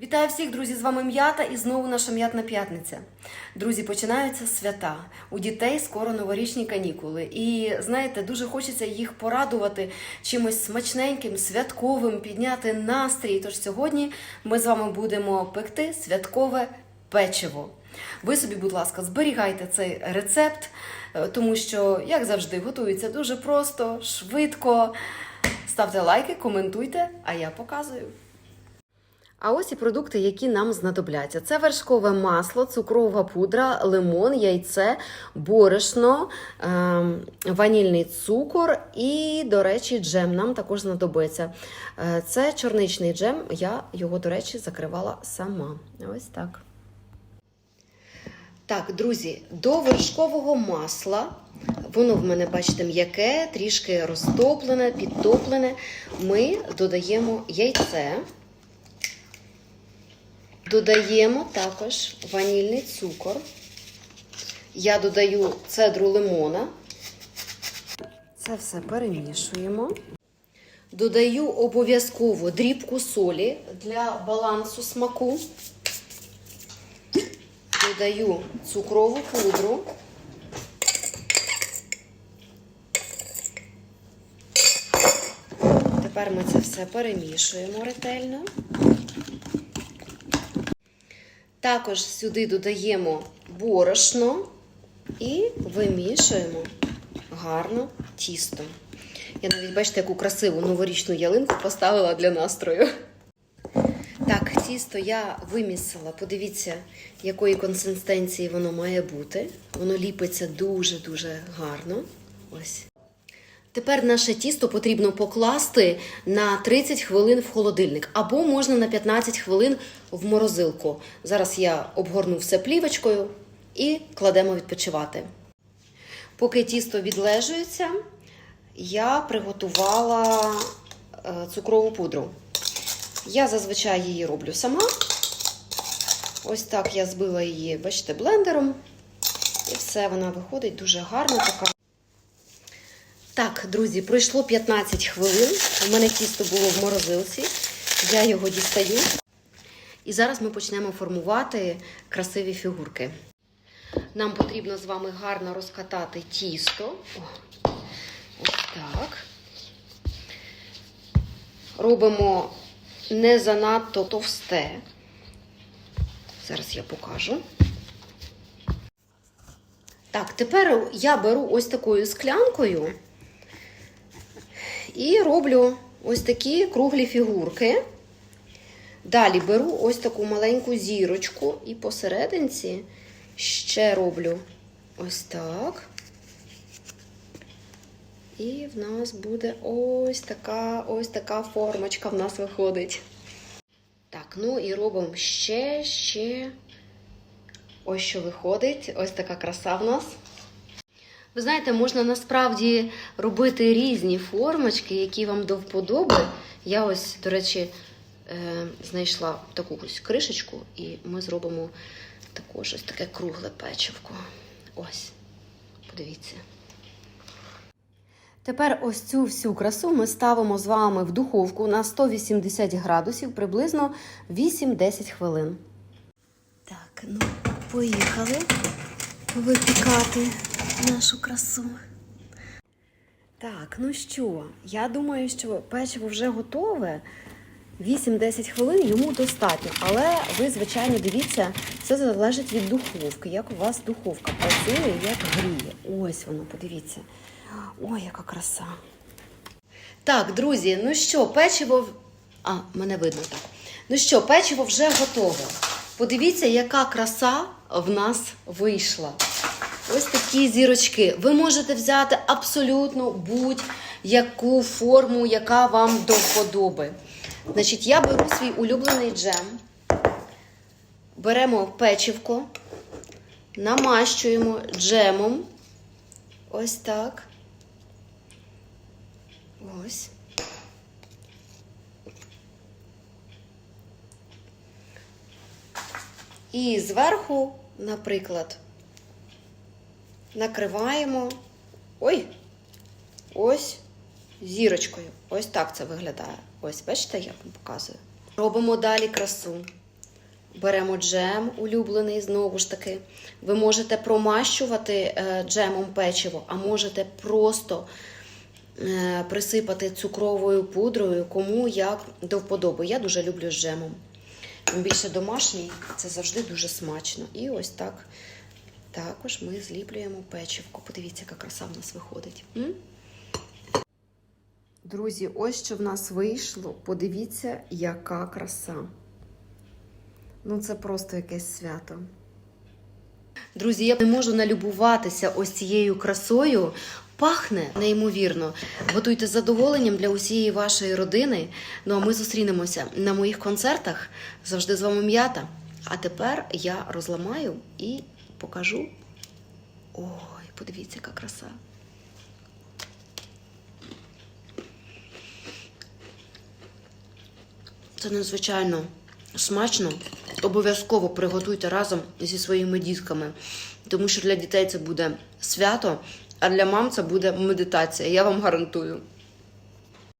Вітаю всіх, друзі! З вами м'ята і знову наша м'ятна п'ятниця. Друзі, починаються свята. У дітей скоро новорічні канікули. І знаєте, дуже хочеться їх порадувати чимось смачненьким, святковим, підняти настрій. Тож сьогодні ми з вами будемо пекти святкове печиво. Ви собі, будь ласка, зберігайте цей рецепт, е, тому що, як завжди, готується дуже просто, швидко. Ставте лайки, коментуйте, а я показую. А ось і продукти, які нам знадобляться. Це вершкове масло, цукрова пудра, лимон, яйце, борошно, ем, ванільний цукор і, до речі, джем нам також знадобиться. Е, Це чорничний джем, я його, до речі, закривала сама. Ось так. Так, друзі, до вершкового масла, воно в мене, бачите, м'яке, трішки розтоплене, підтоплене. Ми додаємо яйце. Додаємо також ванільний цукор. Я додаю цедру лимона. Це все перемішуємо. Додаю обов'язково дрібку солі для балансу смаку. Додаю цукрову пудру. Тепер ми це все перемішуємо ретельно. Також сюди додаємо борошно і вимішуємо гарно тісто. Я навіть бачите, яку красиву новорічну ялинку поставила для настрою. Так, тісто я вимісила. Подивіться, якої консистенції воно має бути. Воно ліпиться дуже-дуже гарно. Ось. Тепер наше тісто потрібно покласти на 30 хвилин в холодильник, або можна на 15 хвилин в морозилку. Зараз я обгорну все плівочкою і кладемо відпочивати. Поки тісто відлежується, я приготувала е, цукрову пудру. Я зазвичай її роблю сама. Ось так я збила її, бачите, блендером. І все, вона виходить дуже гарна така. Так, друзі, пройшло 15 хвилин. У мене тісто було в морозилці. Я його дістаю. І зараз ми почнемо формувати красиві фігурки. Нам потрібно з вами гарно розкатати тісто. О, ось так. Робимо не занадто товсте. Зараз я покажу. Так, тепер я беру ось такою склянкою. І роблю ось такі круглі фігурки. Далі беру ось таку маленьку зірочку і посерединці ще роблю ось так. І в нас буде ось така ось така формочка в нас виходить. Так, ну і робимо ще, ще. Ось що виходить. Ось така краса в нас. Ви знаєте, можна насправді робити різні формочки, які вам до вподоби. Я ось, до речі, е, знайшла таку ось кришечку, і ми зробимо також ось таке кругле печивко. Ось, подивіться. Тепер ось цю всю красу ми ставимо з вами в духовку на 180 градусів приблизно 8-10 хвилин. Так, ну, поїхали випікати нашу красу. Так, ну що, я думаю, що печиво вже готове. 8-10 хвилин йому достатньо. Але ви, звичайно, дивіться, це залежить від духовки. Як у вас духовка працює, як гріє. Ось воно, подивіться. Ой, яка краса. Так, друзі, ну що, печиво. А, мене видно так. Ну що, печиво вже готове. Подивіться, яка краса в нас вийшла. Ось такі зірочки. Ви можете взяти абсолютно будь-яку форму, яка вам до вподоби. Значить, я беру свій улюблений джем, беремо печивко, намащуємо джемом. Ось так. Ось. І зверху, наприклад, накриваємо ой, ось зірочкою. Ось так це виглядає. Ось, бачите, я вам показую. Робимо далі красу. беремо джем улюблений, знову ж таки. Ви можете промащувати е, джемом печиво, а можете просто е, присипати цукровою пудрою, кому як до вподоби. Я дуже люблю з джемом. Тим більше домашній, це завжди дуже смачно. І ось так також ми зліплюємо печивко. Подивіться, яка краса в нас виходить. М? Друзі, ось що в нас вийшло. Подивіться, яка краса. Ну, це просто якесь свято. Друзі, я не можу налюбуватися ось цією красою. Пахне неймовірно. Готуйте з задоволенням для усієї вашої родини. Ну а ми зустрінемося на моїх концертах. Завжди з вами м'ята. А тепер я розламаю і покажу. Ой, подивіться, яка краса. Це надзвичайно смачно. Обов'язково приготуйте разом зі своїми дітками, тому що для дітей це буде свято, а для мам це буде медитація. Я вам гарантую.